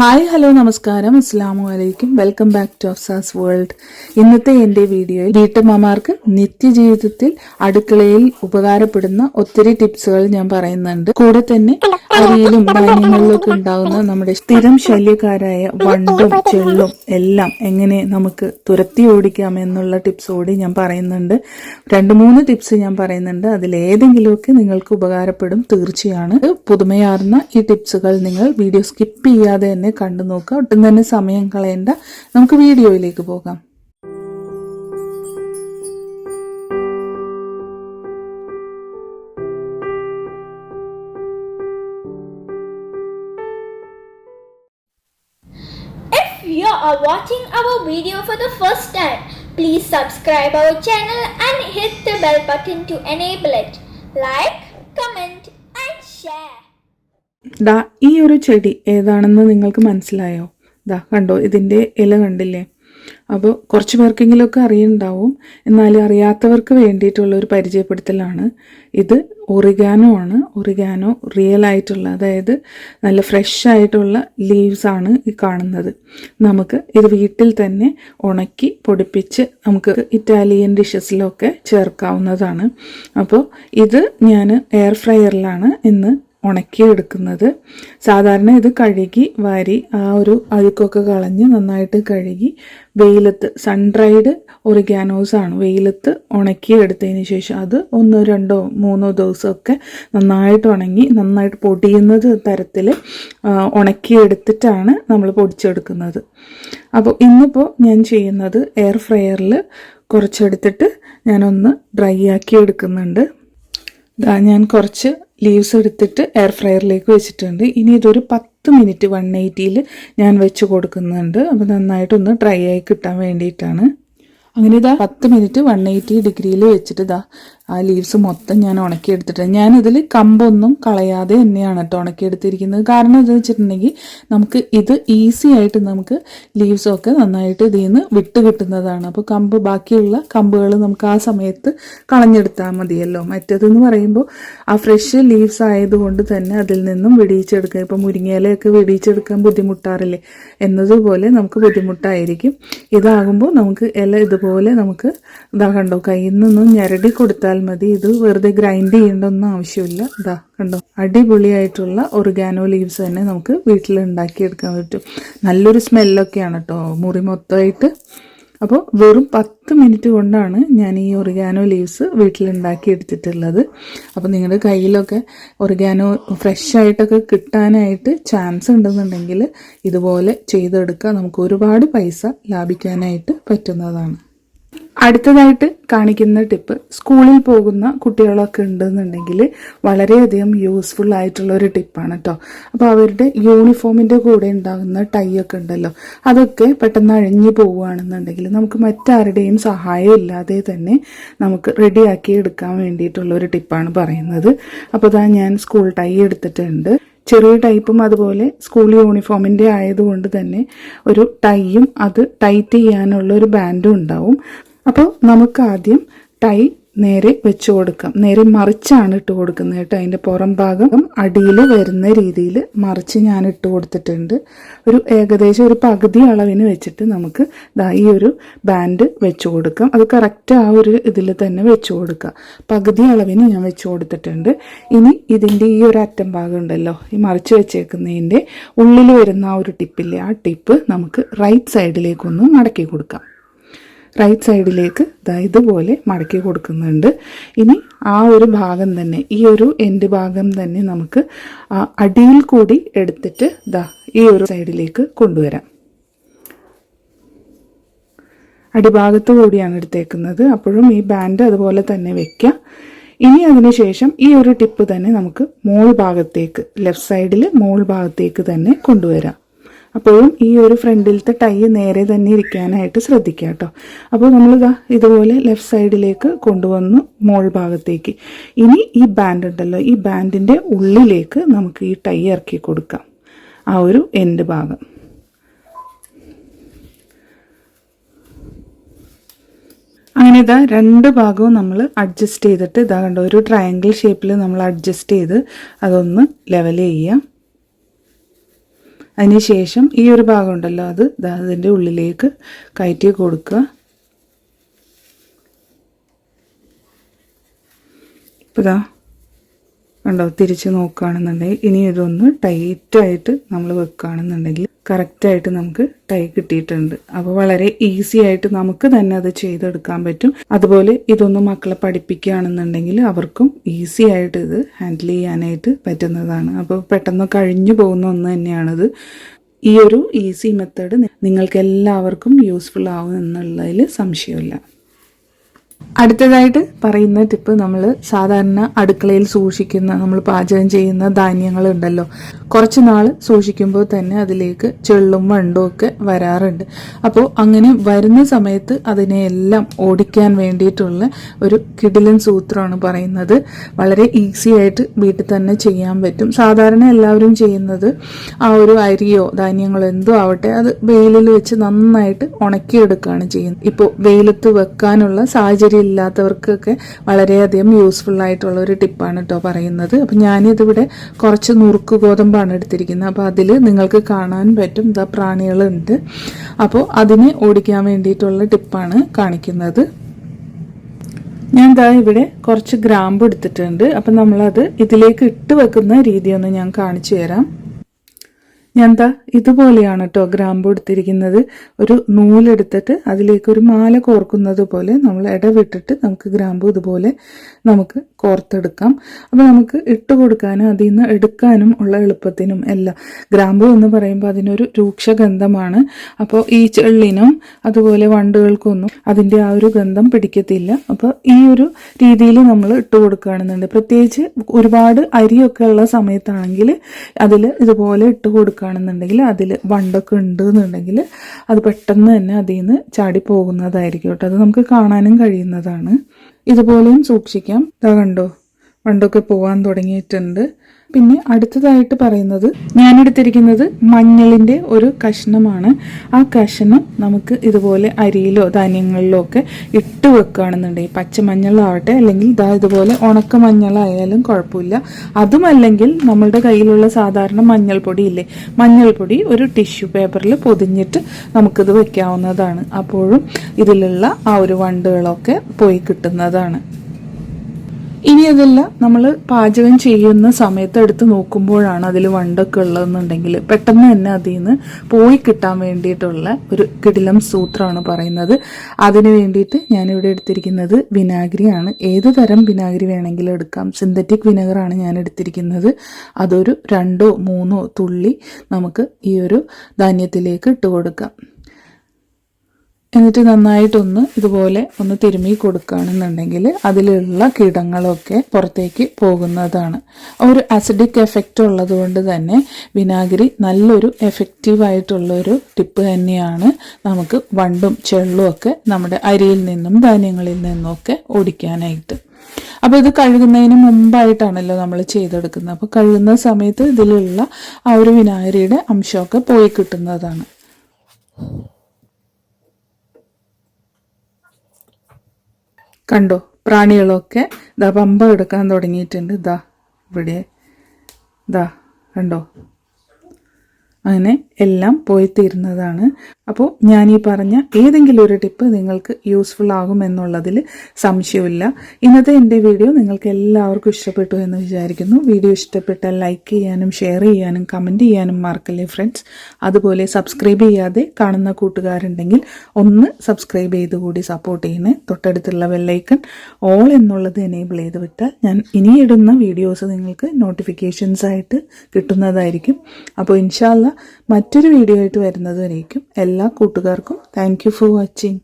Hi hello നമസ്കാരം. അസ്സാം വലൈക്കും welcome back to Afsa's world. ഇന്നത്തെ എന്റെ വീഡിയോയിൽ വീട്ടമ്മമാർക്ക് നിത്യജീവിതത്തിൽ അടുക്കളയിൽ ഉപകാരപ്പെടുന്ന ഒത്തിരി ടിപ്സുകൾ ഞാൻ പറയുന്നുണ്ട്. കൂടെ തന്നെ അരിയിലും ധാന്യങ്ങളിലും ഒക്കെ ഉണ്ടാകുന്ന നമ്മുടെ സ്ഥിരം ശല്യക്കാരായ വണ്ടും ചെള്ളും എല്ലാം എങ്ങനെ നമുക്ക് തുരത്തി ഓടിക്കാം എന്നുള്ള ടിപ്സ് കൂടി ഞാൻ പറയുന്നുണ്ട്. രണ്ട് മൂന്ന് ടിപ്സ് ഞാൻ പറയുന്നുണ്ട്. അതിലേതെങ്കിലുമൊക്കെ നിങ്ങൾക്ക് ഉപകാരപ്പെടും തീർച്ചയാണ്. പുതുമയാർന്ന ഈ ടിപ്സുകൾ നിങ്ങൾ വീഡിയോ സ്കിപ്പ് ചെയ്യാതെ തന്നെ കണ്ടു നോക്കുക ഒട്ടും തന്നെ സമയം കളയേണ്ട. നമുക്ക് വീഡിയോയിലേക്ക് പോകാം. Are watching our video for the first time, please subscribe our channel and hit the bell button to enable it. Like, comment and share. ദാ ഈ ഒരു ചെടി ഏതാണെന്ന് നിങ്ങൾക്ക് മനസ്സിലായോ ദാ കണ്ടോ ഇതിന്റെ ഇല കണ്ടില്ലേ അപ്പോൾ കുറച്ച് പേർക്കെങ്കിലുമൊക്കെ അറിയുണ്ടാവും എന്നാലും അറിയാത്തവർക്ക് വേണ്ടിയിട്ടുള്ള ഒരു പരിചയപ്പെടുത്തലാണ് ഇത് ഒറിഗാനോ ആണ്. ഒറിഗാനോ റിയൽ ആയിട്ടുള്ള അതായത് നല്ല ഫ്രഷ് ആയിട്ടുള്ള ലീവ്സ് ആണ് ഈ കാണുന്നത്. നമുക്ക് ഇത് വീട്ടിൽ തന്നെ ഉണക്കി പൊടിപ്പിച്ച് നമുക്ക് ഇറ്റാലിയൻ ഡിഷസിലൊക്കെ ചേർക്കാവുന്നതാണ്. അപ്പോൾ ഇത് ഞാൻ എയർ ഫ്രയറിലാണ് ഇന്ന് ഉണക്കിയെടുക്കുന്നത്. സാധാരണ ഇത് കഴുകി വാരി ആ ഒരു അഴുക്കൊക്കെ കളഞ്ഞ് നന്നായിട്ട് കഴുകി വെയിലത്ത് സൺഡ്രൈഡ് ഒറിഗാനോസ് ആണ് വെയിലത്ത് ഉണക്കിയെടുത്തതിന് ശേഷം അത് ഒന്നോ രണ്ടോ മൂന്നോ ദിവസമൊക്കെ നന്നായിട്ട് ഉണങ്ങി നന്നായിട്ട് പൊടിയുന്നത് തരത്തിൽ ഉണക്കിയെടുത്തിട്ടാണ് നമ്മൾ പൊടിച്ചെടുക്കുന്നത്. അപ്പോൾ ഇന്നിപ്പോൾ ഞാൻ ചെയ്യുന്നത് എയർ ഫ്രയറിൽ കുറച്ചെടുത്തിട്ട് ഞാനൊന്ന് ഡ്രൈ ആക്കി എടുക്കുന്നുണ്ട് ഞാൻ കുറച്ച് ലീവ്സ് എടുത്തിട്ട് എയർ ഫ്രയറിലേക്ക് വെച്ചിട്ടുണ്ട്. ഇനി ഇതൊരു പത്ത് മിനിറ്റ് വൺ എയ്റ്റിയിൽ ഞാൻ വെച്ച് കൊടുക്കുന്നുണ്ട്. അപ്പോൾ നന്നായിട്ടൊന്ന് ഡ്രൈ ആയി കിട്ടാൻ വേണ്ടിയിട്ടാണ്. അങ്ങനെ ഇതാ പത്ത് മിനിറ്റ് വൺ എയ്റ്റി ഡിഗ്രിയിൽ വെച്ചിട്ട് ഇതാ ആ ലീവ്സ് മൊത്തം ഞാൻ ഉണക്കിയെടുത്തിട്ട് ഞാനിതിൽ കമ്പൊന്നും കളയാതെ തന്നെയാണ് കേട്ടോ ഉണക്കിയെടുത്തിരിക്കുന്നത്. കാരണം എന്താണെന്ന് വെച്ചിട്ടുണ്ടെങ്കിൽ നമുക്ക് ഇത് ഈസി ആയിട്ട് നമുക്ക് ലീവ്സൊക്കെ നന്നായിട്ട് ഇതിൽ നിന്ന് വിട്ട് കിട്ടുന്നതാണ്. അപ്പോൾ കമ്പ് ബാക്കിയുള്ള കമ്പുകൾ നമുക്ക് ആ സമയത്ത് കളഞ്ഞെടുത്താൽ മതിയല്ലോ. മറ്റേതെന്ന് പറയുമ്പോൾ ആ ഫ്രഷ് ലീവ്സ് ആയതുകൊണ്ട് തന്നെ അതിൽ നിന്നും വെടിയിച്ചെടുക്കുക ഇപ്പോൾ മുരിങ്ങയിലയൊക്കെ വെടിയിച്ചെടുക്കാൻ ബുദ്ധിമുട്ടാറില്ലേ? എന്നതുപോലെ നമുക്ക് ബുദ്ധിമുട്ടായിരിക്കും. ഇതാകുമ്പോൾ നമുക്ക് ഇല ഇതുപോലെ നമുക്ക് ഇതാ കണ്ടോ കയ്യിൽ നിന്നും ഞരടി കൊടുത്താൽ മതി. ഇത് വെറുതെ ഗ്രൈൻഡ് ചെയ്യേണ്ട ഒന്നും ആവശ്യമില്ല. ഇതാ കണ്ടോ? അടിപൊളിയായിട്ടുള്ള ഒറിഗാനോ ലീവ്സ് തന്നെ നമുക്ക് വീട്ടിൽ ഉണ്ടാക്കിയെടുക്കാൻ പറ്റും. നല്ലൊരു സ്മെല്ലൊക്കെയാണ് കേട്ടോ മുറി മൊത്തമായിട്ട്. അപ്പോൾ വെറും പത്ത് മിനിറ്റ് കൊണ്ടാണ് ഞാൻ ഈ ഒറിഗാനോ ലീവ്സ് വീട്ടിലുണ്ടാക്കി എടുത്തിട്ടുള്ളത് അപ്പോൾ നിങ്ങളുടെ കയ്യിലൊക്കെ ഒറിഗാനോ ഫ്രഷ് ആയിട്ടൊക്കെ കിട്ടാനായിട്ട് ചാൻസ് ഉണ്ടെന്നുണ്ടെങ്കിൽ ഇതുപോലെ ചെയ്തെടുക്കുക നമുക്ക് ഒരുപാട് പൈസ ലാഭിക്കാനായിട്ട് പറ്റുന്നതാണ്. അടുത്തതായിട്ട് കാണിക്കുന്ന ടിപ്പ് സ്കൂളിൽ പോകുന്ന കുട്ടികളൊക്കെ ഉണ്ടെന്നുണ്ടെങ്കിൽ വളരെയധികം യൂസ്ഫുൾ ആയിട്ടുള്ള ഒരു ടിപ്പാണ് കേട്ടോ അപ്പോൾ അവരുടെ യൂണിഫോമിന്റെ കൂടെ ഉണ്ടാകുന്ന ടൈ ഒക്കെ ഉണ്ടല്ലോ അതൊക്കെ പെട്ടെന്ന് അഴിഞ്ഞു പോവുകയാണെന്നുണ്ടെങ്കിൽ നമുക്ക് മറ്റാരുടെയും സഹായം ഇല്ലാതെ തന്നെ നമുക്ക് റെഡിയാക്കി എടുക്കാൻ വേണ്ടിയിട്ടുള്ള ഒരു ടിപ്പാണ് പറയുന്നത്. അപ്പോൾ ഇതാ ഞാൻ സ്കൂൾ ടൈ എടുത്തിട്ടുണ്ട്. ചെറിയ ടൈപ്പും അതുപോലെ സ്കൂൾ യൂണിഫോമിന്റെ ആയതുകൊണ്ട് തന്നെ ഒരു ടൈയും അത് ടൈറ്റ് ചെയ്യാനുള്ള ഒരു ബാൻഡും ഉണ്ടാവും. അപ്പോൾ നമുക്ക് ആദ്യം ടൈ നേരെ വെച്ച് കൊടുക്കാം. നേരെ മറിച്ചാണ് ഇട്ട് കൊടുക്കുന്നത് കേട്ടോ. അതിന്റെ പുറം ഭാഗം അടിയിൽ വരുന്ന രീതിയിൽ മറിച്ച് ഞാൻ ഇട്ട് കൊടുത്തിട്ടുണ്ട്. ഒരു ഏകദേശം ഒരു പകുതി അളവിന് വെച്ചിട്ട് നമുക്ക് ദാ ഈ ഒരു ബാൻഡ് വെച്ച് കൊടുക്കാം. അത് കറക്റ്റ് ആ ഒരു ഇതിൽ തന്നെ വെച്ച് കൊടുക്കുക പകുതി അളവിന് ഞാൻ വെച്ച് കൊടുത്തിട്ടുണ്ട്. ഇനി ഇതിന്റെ ഈ ഒരു അറ്റം ഭാഗം ഉണ്ടല്ലോ ഈ മറിച്ച് വെച്ചേക്കുന്നതിന്റെ ഉള്ളിൽ വരുന്ന ആ ഒരു ടിപ്പില്ലേ ആ ടിപ്പ് നമുക്ക് റൈറ്റ് സൈഡിലേക്കൊന്ന് മടക്കി കൊടുക്കാം. റൈറ്റ് സൈഡിലേക്ക് ദാ ഇതുപോലെ മടക്കി കൊടുക്കുന്നുണ്ട്. ഇനി ആ ഒരു ഭാഗം തന്നെ ഈ ഒരു എൻഡ് ഭാഗം തന്നെ നമുക്ക് അടിയിൽ കൂടി എടുത്തിട്ട് ദാ ഈ ഒരു സൈഡിലേക്ക് കൊണ്ടുവരാം. അടിഭാഗത്ത് കൂടിയാണ് എടുത്തേക്കുന്നത്. അപ്പോഴും ഈ ബാൻഡ് അതുപോലെ തന്നെ വെക്കുക ഇനി അതിനുശേഷം ഈ ഒരു ടിപ്പ് തന്നെ നമുക്ക് മോൾ ഭാഗത്തേക്ക് ലെഫ്റ്റ് സൈഡിൽ മോൾ ഭാഗത്തേക്ക് തന്നെ കൊണ്ടുവരാം. അപ്പോഴും ഈ ഒരു ഫ്രണ്ടിലത്തെ ടൈ നേരെ തന്നെ ഇരിക്കാനായിട്ട് ശ്രദ്ധിക്കുക കേട്ടോ. അപ്പോൾ നമ്മളിതാ ഇതുപോലെ ലെഫ്റ്റ് സൈഡിലേക്ക് കൊണ്ടുവന്നു മോൾ ഭാഗത്തേക്ക്. ഇനി ഈ ബാൻഡ് ഉണ്ടല്ലോ ഈ ബാൻഡിന്റെ ഉള്ളിലേക്ക് നമുക്ക് ഈ ടൈ ഇറക്കി കൊടുക്കാം. ആ ഒരു എൻഡ് ഭാഗം. അങ്ങനെ ഇതാ രണ്ട് ഭാഗവും നമ്മൾ അഡ്ജസ്റ്റ് ചെയ്തിട്ട് ഇതാ കണ്ടോ ഒരു ട്രയാങ്കിൾ ഷേപ്പിൽ നമ്മൾ അഡ്ജസ്റ്റ് ചെയ്ത് അതൊന്ന് ലെവൽ ചെയ്യാം അതിനുശേഷം ഈ ഒരു ഭാഗം ഉണ്ടല്ലോ അത് അതിന്റെ ഉള്ളിലേക്ക് കയറ്റി കൊടുക്കുക. ഇപ്പം ഇതാ കണ്ടോ തിരിച്ച് നോക്കുകയാണെന്നുണ്ടെങ്കിൽ ഇനി ഇതൊന്ന് ടൈറ്റായിട്ട് നമ്മൾ വെക്കുകയാണെന്നുണ്ടെങ്കിൽ കറക്റ്റായിട്ട് നമുക്ക് ടൈ കിട്ടിയിട്ടുണ്ട്. അപ്പോൾ വളരെ ഈസി ആയിട്ട് നമുക്ക് തന്നെ അത് ചെയ്തെടുക്കാൻ പറ്റും. അതുപോലെ ഇതൊന്ന് മക്കളെ പഠിപ്പിക്കുകയാണെന്നുണ്ടെങ്കിൽ അവർക്കും ഈസി ആയിട്ട് ഇത് ഹാൻഡിൽ ചെയ്യാനായിട്ട് പറ്റുന്നതാണ്. അപ്പോൾ പെട്ടെന്ന് കഴിഞ്ഞു പോകുന്ന ഒന്ന് തന്നെയാണിത്. ഈ ഒരു ഈസി മെത്തേഡ് നിങ്ങൾക്ക് എല്ലാവർക്കും യൂസ്ഫുൾ ആവും എന്നുള്ളതിൽ സംശയമില്ല. അടുത്തതായിട്ട് പറയുന്ന ടിപ്പ് നമ്മൾ സാധാരണ അടുക്കളയിൽ സൂക്ഷിക്കുന്ന നമ്മൾ പാചകം ചെയ്യുന്ന ധാന്യങ്ങളുണ്ടല്ലോ. കുറച്ച് നാൾ സൂക്ഷിക്കുമ്പോൾ തന്നെ അതിലേക്ക് ചെള്ളും വണ്ടും ഒക്കെ വരാറുണ്ട്. അപ്പോൾ അങ്ങനെ വരുന്ന സമയത്ത് അതിനെയെല്ലാം ഓടിക്കാൻ വേണ്ടിയിട്ടുള്ള ഒരു കിടിലൻ സൂത്രമാണ് പറയുന്നത്. വളരെ ഈസി ആയിട്ട് വീട്ടിൽ തന്നെ ചെയ്യാൻ പറ്റും. സാധാരണ എല്ലാവരും ചെയ്യുന്നത് ആ ഒരു അരിയോ ധാന്യങ്ങളോ എന്തോ ആവട്ടെ അത് വെയിലിൽ വെച്ച് നന്നായിട്ട് ഉണക്കിയെടുക്കുകയാണ് ചെയ്യുന്നത്. ഇപ്പോൾ വെയിലത്ത് വെക്കാനുള്ള സാഹചര്യം ഇല്ലാത്തവർക്കൊക്കെ വളരെയധികം യൂസ്ഫുൾ ആയിട്ടുള്ള ഒരു ടിപ്പാണ് കേട്ടോ പറയുന്നത്. അപ്പം ഞാനിതിവിടെ കുറച്ച് നുറുക്ക് ഗോതമ്പാണ് എടുത്തിരിക്കുന്നത്. അപ്പോൾ അതിൽ നിങ്ങൾക്ക് കാണാൻ പറ്റും. ഇതാ പ്രാണികളുണ്ട്. അപ്പോൾ അതിനെ ഓടിക്കാൻ വേണ്ടിയിട്ടുള്ള ടിപ്പാണ് കാണിക്കുന്നത്. ഞാൻ ദാ ഇവിടെ കുറച്ച് ഗ്രാമ്പ് എടുത്തിട്ടുണ്ട്. അപ്പം നമ്മളത് ഇതിലേക്ക് ഇട്ട് വെക്കുന്ന രീതിയൊന്ന് ഞാൻ കാണിച്ചു തരാം. ഞാൻ ദാ ഇതുപോലെയാണ് കേട്ടോ ഗ്രാമ്പ് എടുത്തിരിക്കുന്നത്. ഒരു നൂലെടുത്തിട്ട് അതിലേക്ക് ഒരു മാല കോർക്കുന്നത് പോലെ നമ്മൾ ഇടവിട്ടിട്ട് നമുക്ക് ഗ്രാമ്പ് ഇതുപോലെ നമുക്ക് കോർത്തെടുക്കാം. അപ്പോൾ നമുക്ക് ഇട്ട് കൊടുക്കാനും അതിൽ നിന്ന് എടുക്കാനും ഉള്ള എളുപ്പത്തിനും എല്ലാം. ഗ്രാമ്പു എന്ന് പറയുമ്പോൾ അതിനൊരു രൂക്ഷഗന്ധമാണ്. അപ്പോൾ ഈ ചെള്ളിനും അതുപോലെ വണ്ടുകൾക്കൊന്നും അതിന്റെ ആ ഒരു ഗന്ധം പിടിക്കത്തില്ല. അപ്പോൾ ഈ ഒരു രീതിയിൽ നമ്മൾ ഇട്ട് കൊടുക്കുകയാണെന്നുണ്ട്. പ്രത്യേകിച്ച് ഒരുപാട് അരിയൊക്കെ ഉള്ള സമയത്താണെങ്കിൽ അതിൽ ഇതുപോലെ ഇട്ട് കൊടുക്കുകയാണെന്നുണ്ടെങ്കിൽ അതിൽ വണ്ടൊക്കെ ഉണ്ട് എന്നുണ്ടെങ്കിൽ അത് പെട്ടെന്ന് തന്നെ അതിൽ നിന്ന് ചാടി പോകുന്നതായിരിക്കും കേട്ടോ. അത് നമുക്ക് കാണാനും കഴിയുന്നതാണ്. ഇതുപോലെയും സൂക്ഷിക്കാം. ഇതാ കണ്ടോ? വണ്ടൊക്കെ പോകാൻ തുടങ്ങിയിട്ടുണ്ട്. പിന്നെ അടുത്തതായിട്ട് പറയുന്നത് ഞാനെടുത്തിരിക്കുന്നത് മഞ്ഞളിന്റെ ഒരു കഷ്ണമാണ്. ആ കഷ്ണം നമുക്ക് ഇതുപോലെ അരിയിലോ ധാന്യങ്ങളിലോ ഒക്കെ ഇട്ട് വെക്കുകയാണെന്നുണ്ടെങ്കിൽ പച്ചമഞ്ഞളാവട്ടെ അല്ലെങ്കിൽ ഇതാ ഇതുപോലെ ഉണക്ക മഞ്ഞളായാലും കുഴപ്പമില്ല. അതുമല്ലെങ്കിൽ നമ്മളുടെ കയ്യിലുള്ള സാധാരണ മഞ്ഞൾപ്പൊടി ഇല്ലേ മഞ്ഞൾപ്പൊടി ഒരു ടിഷ്യൂ പേപ്പറിൽ പൊതിഞ്ഞിട്ട് നമുക്കിത് വെക്കാവുന്നതാണ്. അപ്പോഴും ഇതിലുള്ള ആ ഒരു വണ്ടുകളൊക്കെ പോയി കിട്ടുന്നതാണ്. ഇനി അതല്ല നമ്മൾ പാചകം ചെയ്യുന്ന സമയത്ത് എടുത്ത് നോക്കുമ്പോഴാണ് അതിൽ വണ്ടൊക്കെ ഉള്ളതെന്നുണ്ടെങ്കിൽ പെട്ടെന്ന് തന്നെ അതിൽ നിന്ന് പോയി കിട്ടാൻ വേണ്ടിയിട്ടുള്ള ഒരു കിടിലം സൂത്രമാണ് പറയുന്നത്. അതിന് വേണ്ടിയിട്ട് ഞാനിവിടെ എടുത്തിരിക്കുന്നത് വിനാഗിരിയാണ്. ഏത് തരം വിനാഗിരി വേണമെങ്കിലും എടുക്കാം. സിന്തറ്റിക് വിനെഗറാണ് ഞാൻ എടുത്തിരിക്കുന്നത്. അതൊരു രണ്ടോ മൂന്നോ തുള്ളി നമുക്ക് ഈ ഒരു ധാന്യത്തിലേക്ക് ഇട്ട് കൊടുക്കാം. എന്നിട്ട് നന്നായിട്ടൊന്ന് ഇതുപോലെ ഒന്ന് തിരുമ്മി കൊടുക്കുകയാണെന്നുണ്ടെങ്കിൽ അതിലുള്ള കീടങ്ങളൊക്കെ പുറത്തേക്ക് പോകുന്നതാണ്. ഒരു അസിഡിക് എഫക്റ്റ് ഉള്ളത് കൊണ്ട് തന്നെ വിനാഗിരി നല്ലൊരു എഫക്റ്റീവ് ആയിട്ടുള്ളൊരു ടിപ്പ് തന്നെയാണ് നമുക്ക് വണ്ടും ചെള്ളും ഒക്കെ നമ്മുടെ അരിയിൽ നിന്നും ധാന്യങ്ങളിൽ നിന്നുമൊക്കെ ഓടിക്കാനായിട്ട്. അപ്പോൾ ഇത് കഴുകുന്നതിന് മുമ്പായിട്ടാണല്ലോ നമ്മൾ ചെയ്തെടുക്കുന്നത്. അപ്പോൾ കഴുകുന്ന സമയത്ത് ഇതിലുള്ള ആ ഒരു വിനാഗിരിയുടെ അംശമൊക്കെ പോയി കിട്ടുന്നതാണ്. കണ്ടോ? പ്രാണികളൊക്കെ ഇതാ പമ്പ എടുക്കാൻ തുടങ്ങിയിട്ടുണ്ട്. ഇതാ ഇവിടെ. ഇതാ കണ്ടോ? അങ്ങനെ എല്ലാം പോയി തീരുന്നതാണ് അപ്പോൾ ഞാൻ ഈ പറഞ്ഞ ഏതെങ്കിലും ഒരു ടിപ്പ് നിങ്ങൾക്ക് യൂസ്ഫുൾ ആകും എന്നുള്ളതിൽ സംശയമില്ല ഇന്നത്തെ എന്റെ വീഡിയോ നിങ്ങൾക്ക് എല്ലാവർക്കും ഇഷ്ടപ്പെട്ടു എന്ന് വിചാരിക്കുന്നു. വീഡിയോ ഇഷ്ടപ്പെട്ടാൽ ലൈക്ക് ചെയ്യാനും ഷെയർ ചെയ്യാനും കമന്റ് ചെയ്യാനും മറക്കല്ലേ ഫ്രണ്ട്സ്? അതുപോലെ സബ്സ്ക്രൈബ് ചെയ്യാതെ കാണുന്ന കൂട്ടുകാരുണ്ടെങ്കിൽ ഒന്ന് സബ്സ്ക്രൈബ് ചെയ്ത് കൂടി സപ്പോർട്ട് ചെയ്യണേ. തൊട്ടടുത്തുള്ള ബെല്ലൈക്കൺ ഓൾ എന്നുള്ളത് എനേബിൾ ചെയ്ത് വിട്ടാൽ ഞാൻ ഇനിയിടുന്ന വീഡിയോസ് നിങ്ങൾക്ക് നോട്ടിഫിക്കേഷൻസ് ആയിട്ട് കിട്ടുന്നതായിരിക്കും. അപ്പോൾ ഇൻഷാല്ല മറ്റൊരു വീഡിയോ ആയിട്ട് വരുന്നതുവരേക്കും. എല്ലാ കൂട്ടുകാർക്കും താങ്ക് യു ഫോർ വാച്ചിങ്